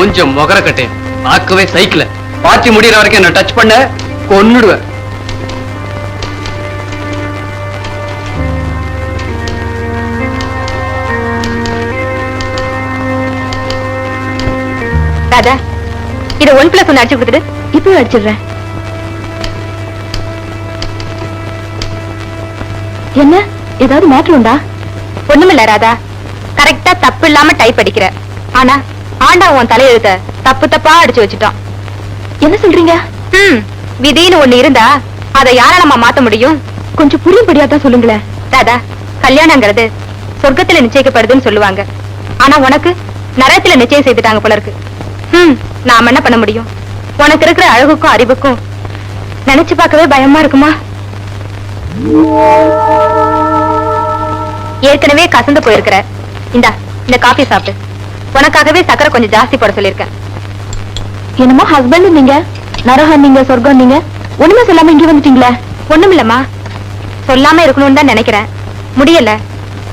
மூஞ்சம் முகர கட்டே. பார்க்கவே சைக்கிள. பாத்தி முடியிற வரைக்கும் என்ன டச் பண்ண. கொன்னுடுவேன். ராதா இதை ஒன் பிளஸ் ஒன்று அடிச்சு கொடுத்துட்டு இப்பவே அடிச்சிடுறேன். என்ன? ஏதாவது மேட்ரு உண்டா? ஒண்ணுமில்ல ராதா. கரெக்டா தப்பு இல்லாம டைப் அடிக்கிற. ஆனா ஆண்டா உன் தலையெழுத்த தப்பு தப்பா அடிச்சு வச்சுட்டான். என்ன சொல்றீங்க? ம் விதின்னு ஒண்ணு இருந்தா அதை யாரால நம்ம மாத்த முடியும்? கொஞ்சம் புரியும்படியா தான் சொல்லுங்களேன். ராதா கல்யாணங்கிறது சொர்க்கத்துல நிச்சயிக்கப்படுதுன்னு சொல்லுவாங்க. ஆனா உனக்கு நரகத்துல நிச்சயம் செய்துட்டாங்க போல இருக்கு. ம் நாம என்ன பண்ண முடியும்? உனக்கு இருக்கிற அழகுக்கும் அறிவுக்கும் நினைச்சு பார்க்கவே பயமா இருக்குமா? ஏற்கனவே கசந்து போயிருக்கிற. இந்தா இந்த காஃபி சாப்பிட்டு உனக்காகவே சக்கரை கொஞ்சம் ஜாஸ்தி போட சொல்லியிருக்கேன். என்னமோ ஹஸ்பண்ட் நீங்க? நரகம் நீங்க சொர்க்கம் நீங்க? ஒண்ணுமே சொல்லாம இங்க வந்துட்டீங்களே? ஒண்ணும் இல்லம்மா. சொல்லாம இருக்கணும்னு தான் நினைக்கிறேன். முடியல.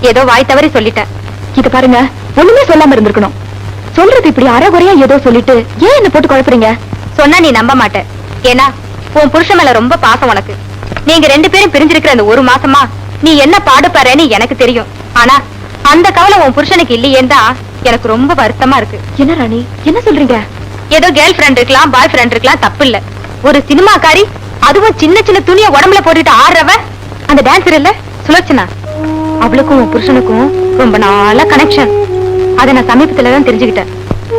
ஏதோ வாய் தவறி சொல்லிட்டேன். இது பாருங்க ஒண்ணுமே சொல்லாம இருந்திருக்கணும். சொல்றது இப்படி அறகுறையா ஏதோ சொல்லிட்டு ஏன் என்ன போட்டு குழப்புறீங்க? சொன்னா நீ நம்ப மாட்ட. ஏன்னா உன் புருஷன் மேல ரொம்ப பாசம் உனக்கு. நீங்க ரெண்டு பேரும் பிரிஞ்சிருக்கிற அந்த ஒரு மாசமா நீ என்ன பாடுபாறேன்னு எனக்கு தெரியும். ஆனா அந்த கவலை உன் புருஷனுக்கு இல்லையேன்னு தான் எனக்கு ரொம்ப வருத்தமா இருக்கு. என்ன ராணி? என்ன சொல்றீங்க? ஏதோ கேர்ள் ஃப்ரெண்ட் இருக்கலாம் பாய் ஃப்ரெண்ட் இருக்கலாம் தப்பு இல்ல ஒரு சினிமாக்காரி அதுவும் சின்ன சின்ன துணியை உடம்புல போட்டுட்டு ஆடுறவ அந்த டான்சர் இல்ல சுலோச்சனா? அவளுக்கும் உன் புருஷனுக்கும் ரொம்ப நாளா கனெக்ஷன் அதை நான் சமீபத்துல தான் தெரிஞ்சுக்கிட்டேன்.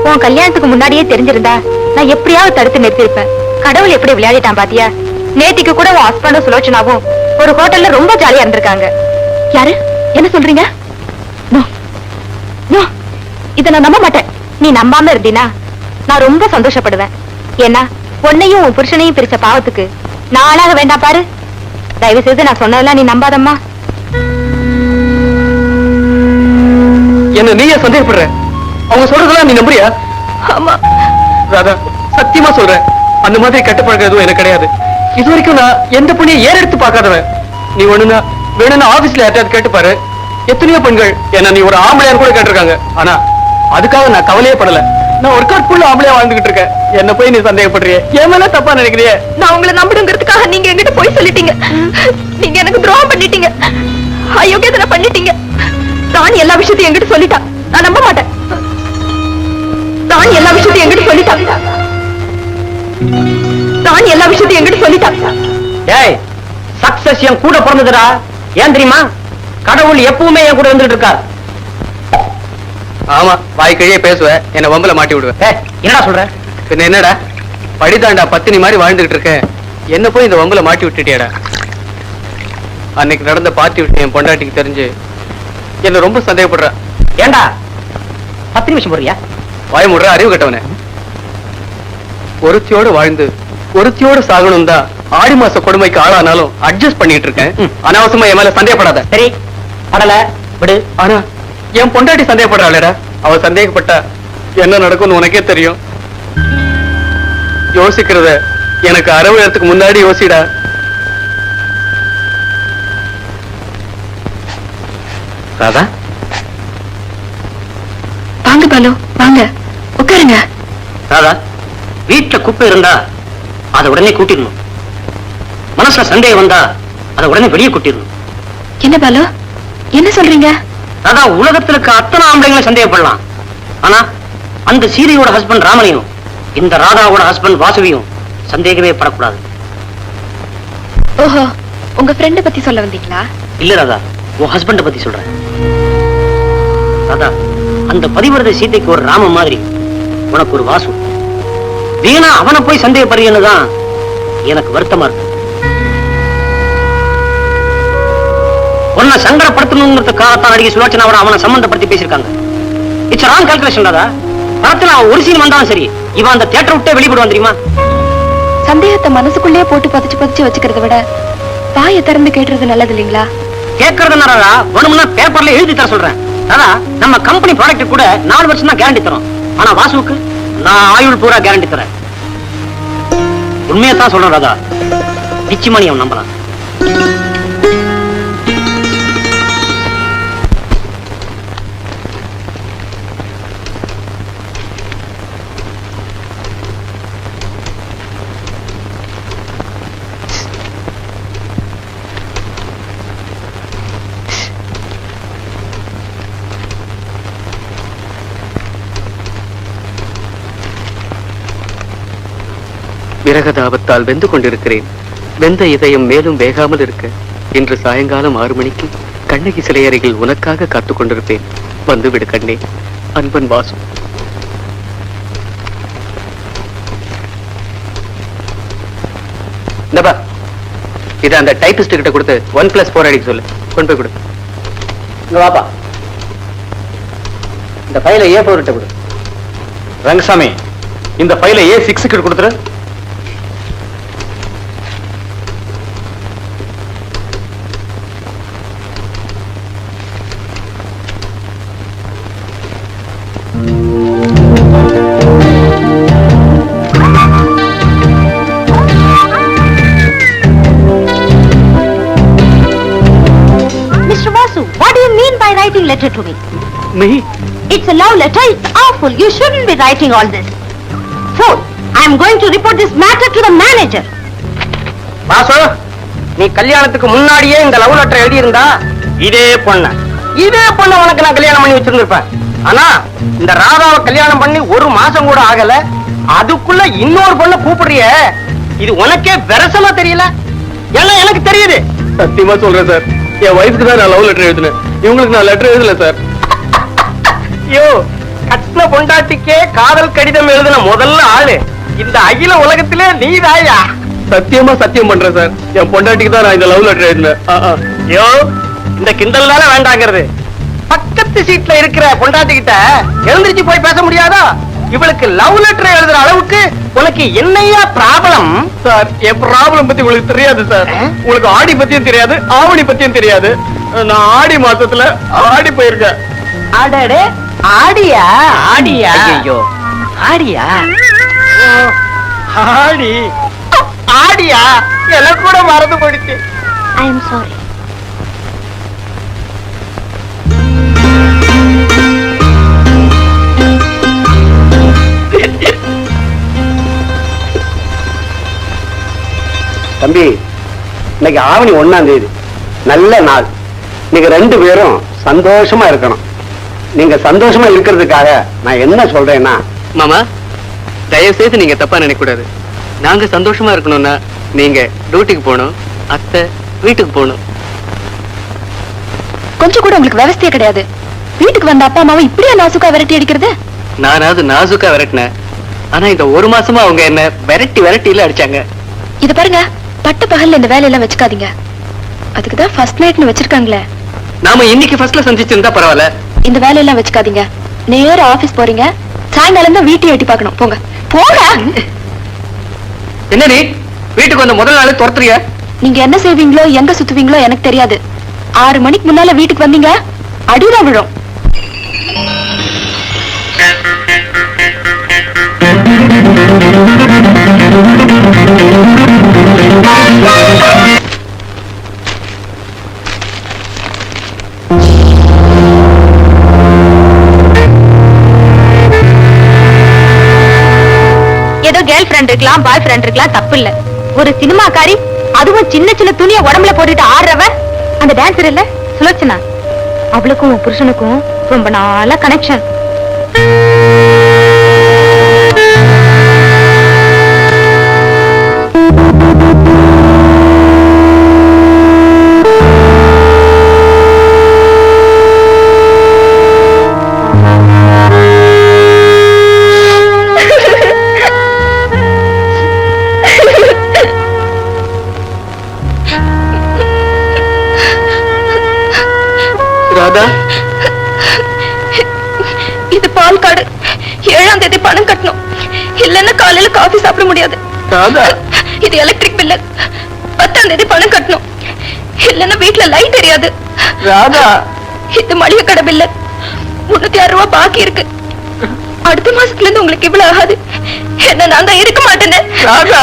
உன் கல்யாணத்துக்கு முன்னாடியே தெரிஞ்சிருந்தா நான் எப்படியாவது தடுத்து நிறுத்திருப்பேன் கடவுள் எப்படி விளையாடிட்டான் பாத்தியா? நேத்திக்கு கூட உன் ஹஸ்பண்டும் சுலோச்சனாவும் ஒரு ஹோட்டல்ல ரொம்ப ஜாலியா இருந்திருக்காங்க. யாரு? என்ன சொல்றீங்க? இத நான் நம்ப மாட்டேன். நீ நம்பாம இருந்தீனா நான் ரொம்ப சந்தோஷப்படுவேன். ஏன்னா உன்னையும் உன் புருஷனையும் பிரிச்ச பாவத்துக்கு நான் ஆளாக வேண்டாம் பாரு. தயவு செய்து நான் சொன்னதெல்லாம் நீ நம்பாதம்மா. என்ன நீயே சந்தேகப்படுற. அவங்க சொல்றதெல்லாம் நீ நம்புறியா? ஆமா. ராதா சத்தியமா சொல்றேன். அந்த மாதிரி கெட்ட பழக்கம் எதுவும் எனக்கு கிடையாது. இது வரைக்கும் நான் எந்த பொண்ணையும் ஏற எடுத்து பார்க்காதவன். நீ ஒண்ணுனா வேணும்னா ஆபீஸ்ல யார்ட்டாவது கேட்டு பாரு எத்தனையோ பெண்கள் என்ன நீ ஒரு ஆம்பளையார் கூட கேட்டிருக்காங்க. ஆனா அதுக்காக நான் கவலையே படல நான் ஒர்க் அவுட் ஃபுல்லா ஆம்பளையா வாழ்ந்துகிட்டு இருக்கேன். என்ன போய் நீ சந்தேகப்படுறியே? என் மேல தப்பா நினைக்கிறியே? நான் உங்களை நம்பணுங்கிறதுக்காக நீங்க என்கிட்ட போய் சொல்லிட்டீங்க. நீங்க எனக்கு துரோகம் பண்ணிட்டீங்க. அயோக்கியத்தனை பண்ணிட்டீங்க. நான் எல்லா விஷயத்தையும் என்கிட்ட சொல்லிட்டா. நான் நம்ப மாட்டேன். நான் எல்லா விஷயத்தையும் என்கிட்ட சொல்லிட்டா. நான் எல்லா விஷயத்தையும் என்கிட்ட சொல்லிட்டா. ஏய் சக்சஸ் என் கூட பிறந்ததுடா. ஏன் தெரியுமா? கடவுள் எப்பவுமே என் கூட இருந்துட்டு இருக்கார். ஆமா வாய்க்கழியே பேசுவேன் என்ன வம்பல மாட்டி விடுவேன் என்னடா சொல்ற? பின்ன என்னடா? படிதாண்டா பத்தினி மாதிரி வாழ்ந்துகிட்டு இருக்கேன் என்ன போய் இந்த வம்பல மாட்டி விட்டுட்டியாடா? அன்னைக்கு நடந்த பார்ட்டி விட்டு என் பொண்டாட்டிக்கு தெரிஞ்சு என்ன ரொம்ப சந்தேகப்படுறா. ஏண்டா? பத்து நிமிஷம் போறியா வாய் முடுற அறிவு கட்டவனே. ஒருத்தியோடு வாழ்ந்து ஒருத்தியோடு சாகணும் தான் ஆடி மாச கொடுமைக்கு ஆளானாலும் அட்ஜஸ்ட் பண்ணிட்டு இருக்கேன். அனாவசியமா என் மேல சந்தேகப்படாத. சரி படல விடு. ஆனா என் பொண்டாட்டி சந்தேகப்படுறாளேடா. அவ சந்தேகப்பட்டா என்ன நடக்கும்னு உனக்கே தெரியும். யோசிக்கிறத எனக்கு அறுபதுக்கு முன்னாடி யோசிடா. ராதா? வாங்க பாலு. வாங்க. உட்காருங்க. ராதா வீட்டுல குப்பை இருந்தா அதை உடனே கூட்டிடணும். மனசுல சந்தேகம் வந்தா அதை உடனே வெளியே கூட்டிடணும். என்ன பாலு? என்ன சொல்றீங்க? ராதா உலகத்துல இருக்க அத்தனை ஆம்பளைங்களும் சந்தேகப்படலாம். ஆனா அந்த சீதையோட ஹஸ்பண்ட் ராமனையும் இந்த ராதாவோட ஹஸ்பண்ட் வாசுவியும் சந்தேகமே படக்கூடாது. ஓஹோ உங்க ஃப்ரெண்ட பத்தி சொல்ல வந்தீங்களா? இல்ல ராதா உன் ஹஸ்பண்ட பத்தி சொல்றேன். ராதா அந்த பதிவிரத சீதைக்கு ஒரு ராம மாதிரி உனக்கு ஒரு வாசு. வீணா அவனை போய் சந்தேகப்படுறீன்னு தான் எனக்கு வருத்தமா இருக்கு. உன்னை சங்கடப்படுத்தணுங்கிறதுக்காகத்தான் நடிகை சுலோச்சனாவோட அவனை சம்பந்தப்படுத்தி பேசியிருக்காங்க. It's wrong calculation Radha. படத்துல அவன் ஒரு சீன் வந்தாலும் சரி இவன் அந்த தியேட்டர் விட்டே வெளிப்படுவான் தெரியுமா? சந்தேகத்தை மனசுக்குள்ளேயே போட்டு பதிச்சு பதிச்சு வச்சுக்கிறத விட வாயை திறந்து கேட்டுறது நல்லது இல்லைங்களா? கேட்கறது என்ன ராதா? வேணும்னா பேப்பர்ல எழுதி தர சொல்றேன். ராதா நம்ம கம்பெனி ப்ராடக்ட் கூட நாலு வருஷம் தான் கேரண்டி தரோம். ஆனா வாசுவுக்கு நான் ஆயுள் பூரா கேரண்டி தரேன். உண்மையை தான் சொல்றேன் ராதா. நிச்சயமா நீ அவன் நம்பலாம். விரகதாபத்தால் வெந்து கொண்டிருக்கிறேன். வெந்த இதயம் மேலும் வேகாமல் இருக்க. இன்று சாயங்காலம் ஆறு மணிக்கு கண்ணகி சிலை அருகில் உனக்காக காத்துக் கொண்டிருப்பேன். வந்துவிடு கண்ணே. அன்பன் வாசு. இந்தப்பா அந்த டைபிஸ்ட் கிட்ட கொடுத்து ஒன் பிளஸ் போர் அடிக்க சொல்லு. கொண்டு போய் கொடு. இங்க வாப்பா. இந்த ஃபைலை ஏ போர் கிட்ட கொடு. ரங்கசாமி இந்த ஃபைலை ஏ சிக்ஸ் கிட்ட கொடுத்துரு. Letter to me? me It's a love letter, it's awful. You shouldn't be writing all this. Fool, I am going to report this matter to the manager. Vasu நீ கல்யாணத்துக்கு முன்னாடியே இந்த லவ் லெட்டர் எழுதி இருந்தா இதே பொண்ண. இதே பொண்ண உனக்கு நான் கல்யாணம் பண்ணி வச்சிருந்திருப்பேன். ஆனா இந்த ராதாவை கல்யாணம் பண்ணி ஒரு மாசம் கூட ஆகல. அதுக்குள்ள இன்னொரு பொண்ண கூப்பிடுறிய. இது உனக்கே விரசமா தெரியல? எல்லாம் எனக்கு தெரியுது? சத்தியமா சொல்றேன் சார். என் ஒய்ஃப்க்கு தான் நான் லவ் லெட்டர் எழுதினேன். இவங்களுக்கு நான் லெட்டர் எழுதல சார் ஐயோ கட்டின பொண்டாட்டிக்கே காதல் கடிதம் எழுதின முதல்ல ஆளு. இந்த அகில உலகத்திலே நீதாயா? சத்தியமா சத்தியம் பண்றேன் சார் என் பொண்டாட்டிக்கு தான் நான் இந்த லவ் லெட்டர் எழுதினேன். ஐயோ இந்த கிண்டல் தானே வேண்டாங்கிறது. பக்கத்து சீட்ல இருக்கிற பொண்டாட்டி கிட்ட எழுந்திருச்சு போய் பேச முடியாதா? இவளுக்கு லவ் லெட்டர் எழுதுற அளவுக்கு உனக்கு என்னையா ப்ராப்ளம் சார் என் ப்ராப்ளம் பத்தி உங்களுக்கு தெரியாது சார்? உங்களுக்கு ஆடி பத்தியும் தெரியாது ஆவணி பத்தியும் தெரியாது. நான் ஆடி மாசத்துல ஆடி போயிருக்கேன். அடடே ஆடியா? ஆடியா? ஐயோ ஆடியா? ஆடி. ஆடியா? எனக்கு கூட மறந்து போயிடுச்சு. I am sorry. தம்பி இன்னைக்கு ஆவணி ஒண்ணாம் தேதி. நல்ல நாள். நீங்க ரெண்டு பேரும் சந்தோஷமா இருக்கணும். நீங்க சந்தோஷமா இருக்கிறதுக்காக நான் என்ன சொல்றேன்னா மாமா தயவு செய்து நீங்க தப்பா நினைக்க கூடாது நாங்க சந்தோஷமா இருக்கணும்னா நீங்க டியூட்டிக்கு போகணும் அத்தை வீட்டுக்கு போகணும். கொஞ்சம் கூட உங்களுக்கு விவசாய கிடையாது. வீட்டுக்கு வந்த அப்பா அம்மாவை இப்படியா நாசுக்கா விரட்டி அடிக்கிறது? நானாவது நாசுக்கா விரட்டினேன் ஆனா இந்த ஒரு மாசமா அவங்க என்ன விரட்டி விரட்டில அடிச்சாங்க. இது பாருங்க பட்ட பகல்ல இந்த வேலையெல்லாம் வச்சுக்காதீங்க. அதுக்கு தான் ஃபர்ஸ்ட் நைட்னு வச்சிருக்காங்களே. நாம இன்னைக்கு ஃபர்ஸ்ட்ல சந்திச்சிருந்தா பரவாயில்ல. இந்த வேலையெல்லாம் வச்சுக்காதீங்க. நேரா ஆபீஸ் போறீங்க. சாயங்காலம் தான் வீட்டையும் எட்டி பார்க்கணும். போங்க. போங்க! என்ன நீ? வீட்டுக்கு வந்த முதல் நாள் துரத்துறிய? நீங்க என்ன செய்வீங்களோ எங்க சுத்துவீங்களோ எனக்கு தெரியாது. ஆறு மணிக்கு முன்னால வீட்டுக்கு வந்தீங்க அடிதான் விழும். ஏதோ கேர்ள் ஃப்ரெண்ட் இருக்கலாம் பாய் ஃப்ரெண்ட் இருக்கலாம் தப்பு இல்ல ஒரு சினிமாக்காரி அதுவும் சின்ன சின்ன துணியை உடம்புல போட்டுட்டு ஆடுறவ அந்த டான்சர் இல்ல சுலோச்சனா? அவளுக்கும் புருஷனுக்கும் ரொம்ப நாளா கனெக்ஷன் இது எலக்ட்ரிக் பில்லு பத்தாம் தேதி பணம் கட்டணும். இல்லன்னா வீட்ல லைட் எரியாது. ராதா. இது மளிகை கடை பில்லு முன்னூத்தி ஆறு ரூபாய் பாக்கி இருக்கு. அடுத்த மாசத்துல இருந்து உங்களுக்கு இவ்வளவு ஆகாது. என்ன நான் தான் இருக்க மாட்டேன்னு ராதா.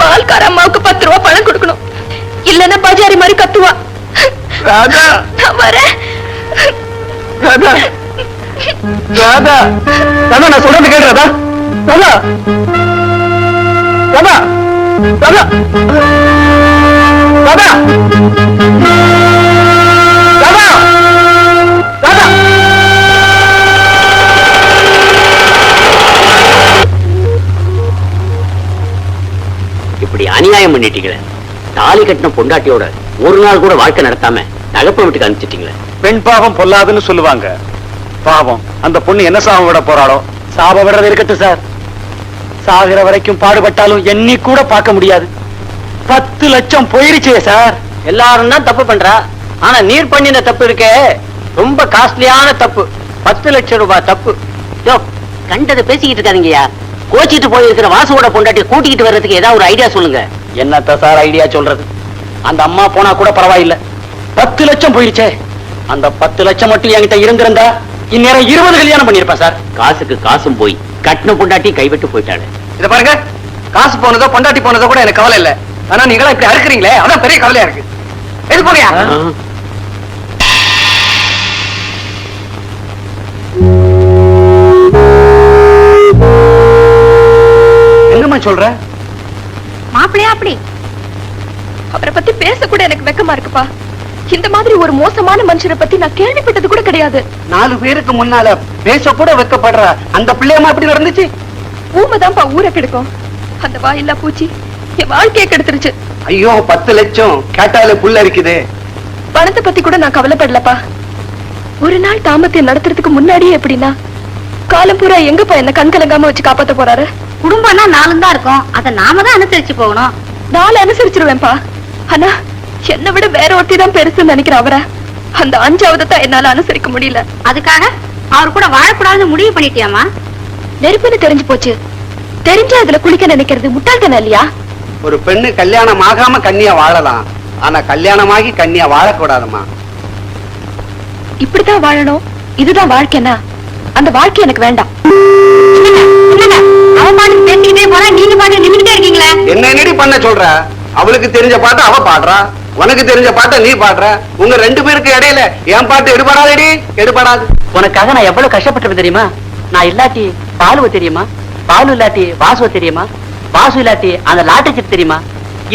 பால்கார அம்மாவுக்கு பத்து ரூபாய் பணம் கொடுக்கணும். இல்லன்னா பஜாரி மாதிரி கத்துவா. ராதா. நான் வரேன். ராதா. ராதா. ராதா நான் சொல்றது கேட்டு ராதா. ராதா ராதா ராதா ராதா ராதா ராதா அநியாயம் பண்ணிட்டீங்களே. தாலி கட்டின பொண்டாட்டியோட ஒரு நாள் கூட வாழ்க்கை நடத்தாம தகப்ப வீட்டுக்கு அனுப்பிச்சிட்டீங்களே. பெண் பாவம் பொல்லாதுன்னு சொல்லுவாங்க. பாவம். அந்த பொண்ணு என்ன சாபம் விட போறாளோ? சாபம் விடுறது இருக்கட்டும் சார். சாகிற வரைக்கும் பாடுபட்டாலும் எண்ணி கூட பார்க்க முடியாது. பத்து லட்சம் போயிருச்சே சார். எல்லாரும் தான் தப்பு பண்றா. ஆனா நீர் பண்ணின தப்பு இருக்கே. ரொம்ப காஸ்ட்லியான தப்பு. பத்து லட்சம் ரூபாய் தப்பு. யோ கண்டதை பேசிக்கிட்டு இருக்காதீங்கய்யா கோச்சிட்டு போயிருக்கிற வாசுவோட பொண்டாட்டி கூட்டிக்கிட்டு வர்றதுக்கு ஏதாவது ஒரு ஐடியா சொல்லுங்க. என்னத்த சார் ஐடியா சொல்றது? அந்த அம்மா போனா கூட பரவாயில்ல. பத்து லட்சம் போயிருச்சே. அந்த பத்து லட்சம் மட்டும் என்கிட்ட இருந்திருந்தா இந்நேரம் இருபது கல்யாணம் பண்ணிருப்பேன் சார். காசுக்கு காசும் போய். கட்டின பொண்டாட்டி கைவிட்டு போயிட்டாளு. இத பாருங்க. காசு போனதோ பொண்டாட்டி போனதோ கூட எனக்கு கவலை இல்ல. ஆனா நீங்களா இப்படி அறுக்குறீங்களே அதான் பெரிய கவலையா இருக்கு. எது போறியா? எங்கம்மா சொல்ற? மாப்பிளையா அப்படி? அவரை பத்தி பேச கூட எனக்கு வெக்கமா இருக்குப்பா. இந்த மாதிரி ஒரு மோசமான மனுஷரை பத்தி நான் கேள்விப்பட்டது கூட கிடையாது. நாலு பேருக்கு முன்னால பேச கூட வைக்கப்படுற அந்த பிள்ளையம்மா எப்படி நடந்துச்சு? ஊமைதான்ப்பா ஊரை கெடுக்கும். அந்த வாயில்லா பூச்சி என் வாழ்க்கையை கெடுத்துருச்சு. ஐயோ பத்து லட்சம் கேட்டாலே புள்ள இருக்குது பணத்தை பத்தி கூட நான் கவலைப்படலப்பா. ஒரு நாள் தாமத்தை நடத்துறதுக்கு முன்னாடியே எப்படின்னா காலம் பூரா எங்கப்பா என்ன கண் கலங்காம வச்சு காப்பாத்த போறாரு? குடும்பம்னா நாலும் தான் இருக்கும். அதை நாம தான் அனுசரிச்சு போகணும். நாளை அனுசரிச்சிருவேன்ப்பா. ஆனா என்னை விட வேற ஒருத்தி தான் பெருசுன்னு நினைக்கிறேன் அவரை. அந்த அஞ்சாவது தான் என்னால அனுசரிக்க முடியல. அதுக்காக அவர் கூட வாழக்கூடாதுன்னு முடிவு பண்ணிட்டியாமா நெருப்புன்னு தெரிஞ்சு போச்சு. தெரிஞ்சு அதுல குளிக்க நினைக்கிறது முட்டாள்தானே இல்லையா? ஒரு பெண்ணு கல்யாணம் ஆகாம கன்னியா வாழலாம். ஆனா கல்யாணமாகி கன்னியா வாழக்கூடாதுமா இப்படித்தான் வாழணும். இதுதான் வாழ்க்கைனா அந்த வாழ்க்கை எனக்கு வேண்டாம். அவன் பாட்டுக்கு பேசிக்கிட்டே போறா நீங்க பாட்டு நின்றுட்டே இருக்கீங்களே? என்ன என்னடி பண்ண சொல்ற? அவளுக்கு தெரிஞ்ச பாட்டை அவ பாடுறா. உனக்கு தெரிஞ்ச பாட்டை நீ பாடுற. உங்க ரெண்டு பேருக்கு இடையில என் பாட்டு எடுபடாதடி? எடுபடாது. உனக்காக நான் எவ்வளவு கஷ்டப்பட்டிருப்பேன் தெரியுமா? நான் இல்லாட்டி பாலுவ தெரியுமா? பாலு இல்லாட்டி வாசுவ தெரியுமா? வாசு இல்லாட்டி அந்த லாட்டரி சீட்டு தெரியுமா?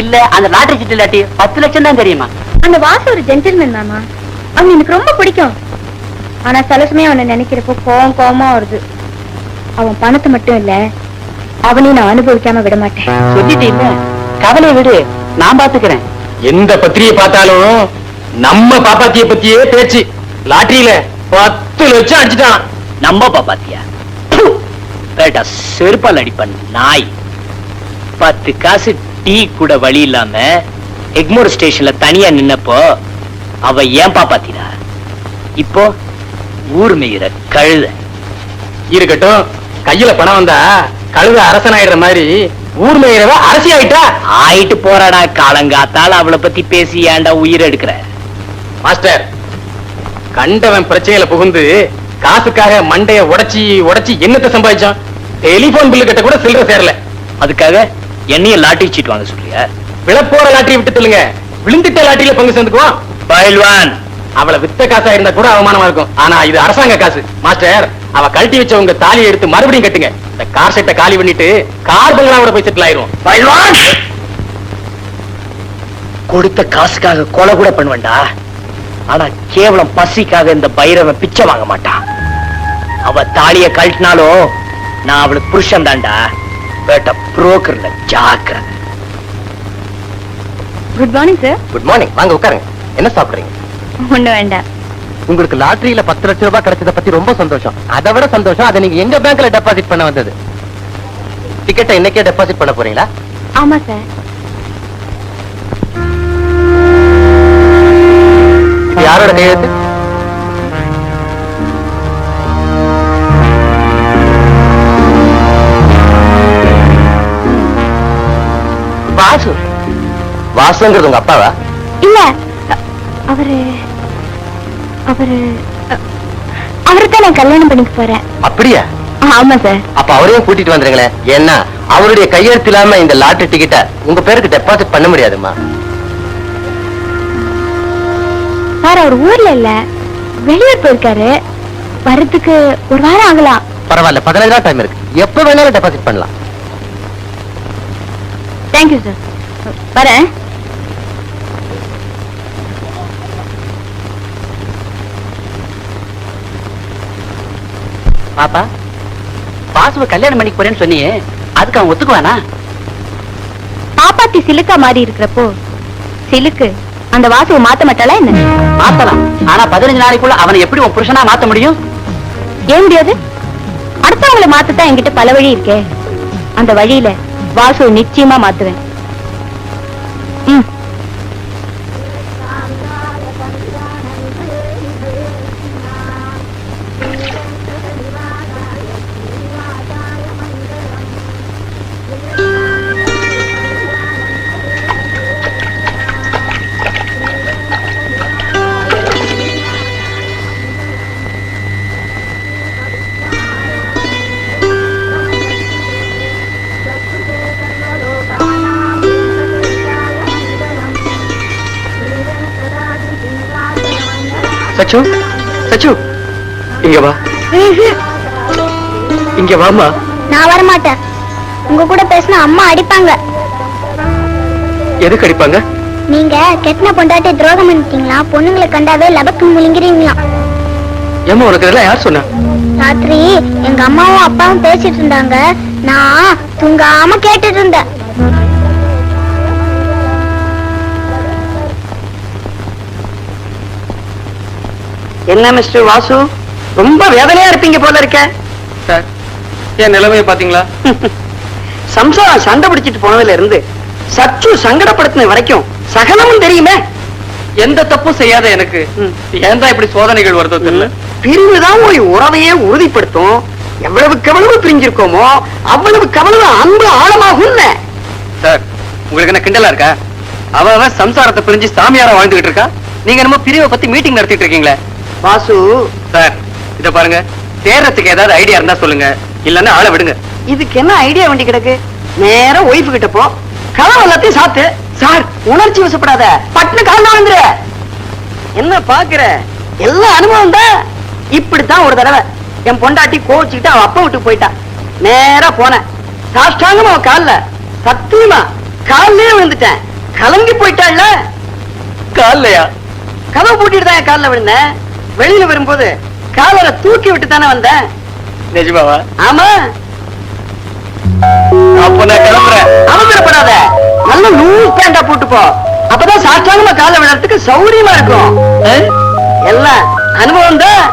இல்ல அந்த லாட்டரி சீட்டு இல்லாட்டி பத்து லட்சம் தான் தெரியுமா? அந்த வாசு ஒரு ஜென்டில்மேன் மாமா அவன் எனக்கு ரொம்ப பிடிக்கும். ஆனா சில சமயம் அவனை நினைக்கிறப்போ கோவம் கோவமா வருது. அவன் பணத்தை மட்டும் இல்ல அவனையும் நான் அனுபவிக்காம விட மாட்டேன். சொல்லிட்டு இல்ல. கவலையை விடு. நான் பாத்துக்கிறேன். எந்த பத்திரிகை பார்த்தாலும் நம்ம பாப்பாத்திய பத்தியே பேச்சு. லாட்டரியில பத்து லட்சம் அடிச்சுட்டான். நம்ம பாத்தியா பேட்டா செருப்பால் அடிப்பன் நாய். பத்து காசு டீ கூட வழி இல்லாம எக்மோர் ஸ்டேஷன்ல தனியா நின்னப்போ அவ ஏன் பாப்பாத்தினா? இப்போ ஊர் மேயிற கழுத. இருக்கட்டும் கையில பணம் வந்தா கழுத அரசனாயிடுற மாதிரி ஊர் மேயிறவ அரசி ஆயிட்டா? ஆயிட்டு போறாடா காலங்காத்தால அவளை பத்தி பேசி ஏன்டா உயிர் எடுக்கிற? மாஸ்டர் கண்டவன் பிரச்சனையில புகுந்து காசுக்காக மண்டைய உடைச்சி உடைச்சி என்னத்தை சம்பாதிச்சான்? டெலிபோன் பில்லு கிட்ட கூட சில்லற சேரல. அதுக்காக என்னைய லாட்டரி சீட் வாங்க சொல்றியா? விழப்போற லாட்டரி விட்டு சொல்லுங்க விழுந்துட்ட லாட்டரியில பங்கு சேர்ந்துக்குவான் பயில்வான். அவளை வித்த காசா இருந்தா கூட அவமானமா இருக்கும். ஆனா இது அரசாங்க காசு. மாஸ்டர் அவ கழட்டி வச்ச உங்க தாலியை எடுத்து மறுபடியும் கட்டுங்க. இந்த கார் செட்டை காலி பண்ணிட்டு கார் பங்களாவோட போய் செட்டில் ஆயிரும். பயில்வான். கொடுத்த காசுக்காக கொலை கூட பண்ணுவேன்டா. ஆனா கேவலம் பசிக்காக இந்த பைரவன் பிச்சை வாங்க மாட்டான் அவ தாலிய கழட்டினாலும் நான் அவளுக்கு புருஷன் தான்டா. பேட்ட புரோக்கர்ல ஜாக்கிரதை. Good morning sir good morning வாங்க உட்காருங்க. என்ன சாப்பிடுறீங்க? ஒண்ணு வேண்டாம். உங்களுக்கு லாட்டரியில பத்து லட்சம் ரூபாய் கிடைச்சத பத்தி ரொம்ப சந்தோஷம். அதை விட சந்தோஷம் அதை நீங்க எங்க பேங்க்ல டெபாசிட் பண்ண வந்தது? டிக்கெட்டை இன்னைக்கே டெபாசிட் பண்ண போறீங்களா? ஆமா சார் யாரோட கையெழுத்து? வாசு. வாசுங்கிறது உங்க அப்பாவா? இல்ல. அவரு அவரு அவரை தான் நான் கல்யாணம் பண்ணிக்க போறேன். அப்படியா? ஆமா சார். அப்ப அவரையும் கூட்டிட்டு வந்துருங்களேன். ஏன்னா அவருடைய கையெழுத்து இல்லாம இந்த லாட்டரி டிக்கெட்டை உங்க பேருக்கு டெபாசிட் பண்ண முடியாதுமா சார் அவர் ஊர்ல இல்ல. வெளியூர் போயிருக்காரு. வர்றதுக்கு ஒரு வாரம் ஆகலாம். பரவாயில்ல பதினஞ்சு நாள் டைம் இருக்கு. எப்ப வேணாலும் டெபாசிட் பண்ணலாம். தேங்க்யூ சார் வரேன். பாப்பா பாசுவ கல்யாணம் பண்ணிக்க போறேன்னு சொன்னியே அதுக்கு அவன் ஒத்துக்குவானா? பாப்பா பொண்டாட்டி சிலுக்கா மாறி இருக்கிறப்போ சிலுக்கு அந்த வாசுவை மாத்த மாட்டாளா என்ன? மாத்தலாம் ஆனா பதினஞ்சு நாளைக்குள்ள அவனை எப்படி உன் புருஷனா மாத்த முடியும்? ஏன் முடியாது? அடுத்தவங்களை மாத்தத்தான் என்கிட்ட பல வழி இருக்கே. அந்த வழியில வாசுவை நிச்சயமா மாத்துவேன். ம். சச்சு சச்சு இங்க வா. இங்க வாமா நான் வரமாட்டேன். உங்க கூட பேசினா அம்மா அடிப்பாங்க. எதுக்கு அடிப்பாங்க? நீங்க கெட்டின பொண்டாட்டி துரோகம் பண்ணிட்டீங்களா? பொண்ணுங்களை கண்டாவே லபக்கு முழுங்கிறீங்களாம் ஏமா உனக்கு இதெல்லாம் யார் சொன்னா? ராத்திரி எங்க அம்மாவும் அப்பாவும் பேசிட்டு இருந்தாங்க. நான் தூங்காம கேட்டுட்டு இருந்தேன். என்ன மிஸ்டர் வாசு? ரொம்ப வேதனையா இருப்பீங்க போல இருக்க. சார் என் நிலைமையை பாத்தீங்களா? சம்சாரம் சண்டை பிடிச்சிட்டு போனதுல இருந்து சச்சு சங்கடப்படுத்தின வரைக்கும் சகலமும் தெரியுமே. எந்த தப்பும் செய்யாத எனக்கு. ஏன் தான் இப்படி சோதனைகள் வருதோ தெரியல. பிரிவுதான் ஒரு உறவையே உறுதிப்படுத்தும். எவ்வளவுக்கு எவ்வளவு பிரிஞ்சிருக்கோமோ அவ்வளவுக்கு அவ்வளவு அன்பு ஆழமாகும் சார் உங்களுக்கு என்ன கிண்டலா இருக்கா? அவ சம்சாரத்தை பிரிஞ்சு சாமியாரா வாழ்ந்துகிட்டு இருக்கா? நீங்க என்னமோ பிரிவை பத்தி மீட்டிங் நடத்திட்டு இருக்கீங்களே. வாசு. சார் இத பாருங்க. தேர்றதுக்கு ஏதாவது ஐடியா இருந்தா சொல்லுங்க. இல்லன்னா ஆளை விடுங்க. இதுக்கு என்ன ஐடியா வண்டி கிடக்கு? நேரா ஒய்ஃபு கிட்ட போ. கதவு எல்லாத்தையும் சாத்து. சார். உணர்ச்சி வசப்படாத. பட்டுனு கலந்து வந்துரு. என்ன பாக்குற? எல்லா அனுபவம் தான். இப்படித்தான் ஒரு தடவை. என் பொண்டாட்டி கோச்சிக்கிட்டு அவ அப்பா விட்டு போயிட்டா. நேரா போனேன். சாஷ்டாங்கமா அவ கால்ல. சத்தியமா கால்லயே விழுந்துட்டேன். கலங்கி போயிட்டாள்ல. காலையா கதவு பூட்டிட்டு தான் என் கால்ல விழுந்தேன். வெளியில வரும்போது காலரை தூக்கி விட்டு தானே வந்தேன் நிஜமாவா ஆமா. அப்ப நான் கிளம்புறேன். அவசரப்படாத. நல்ல லூஸ் பேண்டா போட்டு போ அப்பதான் சாட்சாங்கமா கால விழறதுக்கு சௌரியமா இருக்கும்? எல்லாம் அனுபவம் தான்.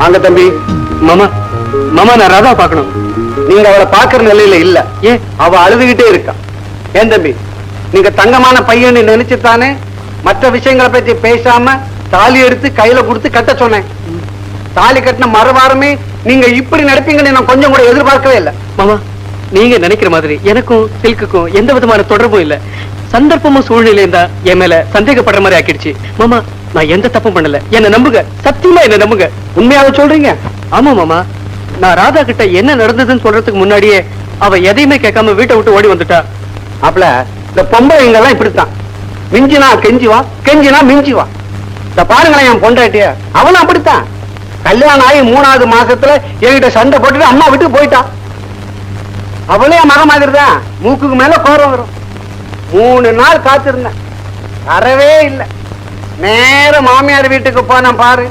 வாங்க தம்பி. மாமா மாமா நான் ராதா பார்க்கணும். நீங்க அவளை பாக்குற நிலையில இல்ல. ஏன்? அவ அழுதுகிட்டே இருக்கா. ஏன் தம்பி? நீங்க தங்கமான பையன் நினைச்சுத்தானே மற்ற விஷயங்களை பத்தி பேசாம தாலி எடுத்து கையில கொடுத்து கட்ட சொன்னேன். தாலி கட்டின மறுவாரமே நீங்க இப்படி நடப்பீங்கன்னு நான் கொஞ்சம் கூட எதிர்பார்க்கவே இல்லை. மாமா நீங்க நினைக்கிற மாதிரி எனக்கும் சில்க்குக்கும் எந்த விதமான தொடர்பும் இல்ல. சந்தர்ப்பமும் சூழ்நிலையும் தான் என் மேல சந்தேகப்படுற மாதிரி ஆக்கிடுச்சு. மாமா நான் எந்த தப்பும் பண்ணல. என்ன நம்புங்க. சத்தியமா என்ன நம்புங்க. உண்மையாக சொல்றீங்க? ஆமா மாமா. நான் ராதா கிட்ட என்ன நடந்ததுன்னு சொல்றதுக்கு முன்னாடியே அவ எதையுமே கேட்காம வீட்டை விட்டு ஓடி வந்துட்டா. அப்பல இந்த பொம்பளைங்க எல்லாம் இப்படித்தான்? மிஞ்சினா கெஞ்சுவா கெஞ்சினா மிஞ்சுவா இந்த பாருங்களேன் என் பொண்டாட்டிய. அவனும் அப்படித்தான். கல்யாணம் ஆகி மூணாவது மாசத்துல என்கிட்ட சண்டை போட்டுட்டு அம்மா விட்டு போயிட்டான் அவளே மரம் மாதிரி தான் மூக்குக்கு மேல கோரம் வரும். மூணு நாள் காத்திருந்தேன். வரவே இல்லை. நேர மாமியார் வீட்டுக்கு போனேன் பாரு.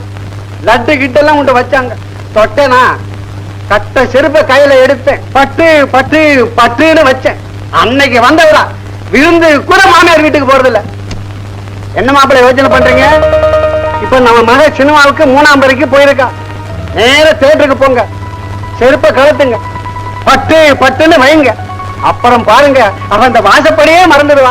லட்டு கிட்டெல்லாம் உண்டு வச்சாங்க. தொட்டேனா கட்ட செருப்பை கையில எடுத்தேன். பட்டு பட்டு பட்டுன்னு வச்சேன். அன்னைக்கு வந்தவரா விருந்து கூட மாமியார் வீட்டுக்கு போறதில்ல. என்ன மாப்பிள்ளை யோசனை பண்றீங்க? இப்ப நம்ம மக சினிமாவுக்கு மூணாம் வரைக்கு போயிருக்கா. நேர தேட்டருக்கு போங்க. செருப்பை கழுத்துங்க பட்டு பட்டுன்னு வைங்க. அப்புறம் பாருங்க அவன் அந்த வாசப்படியே மறந்துடுவான்.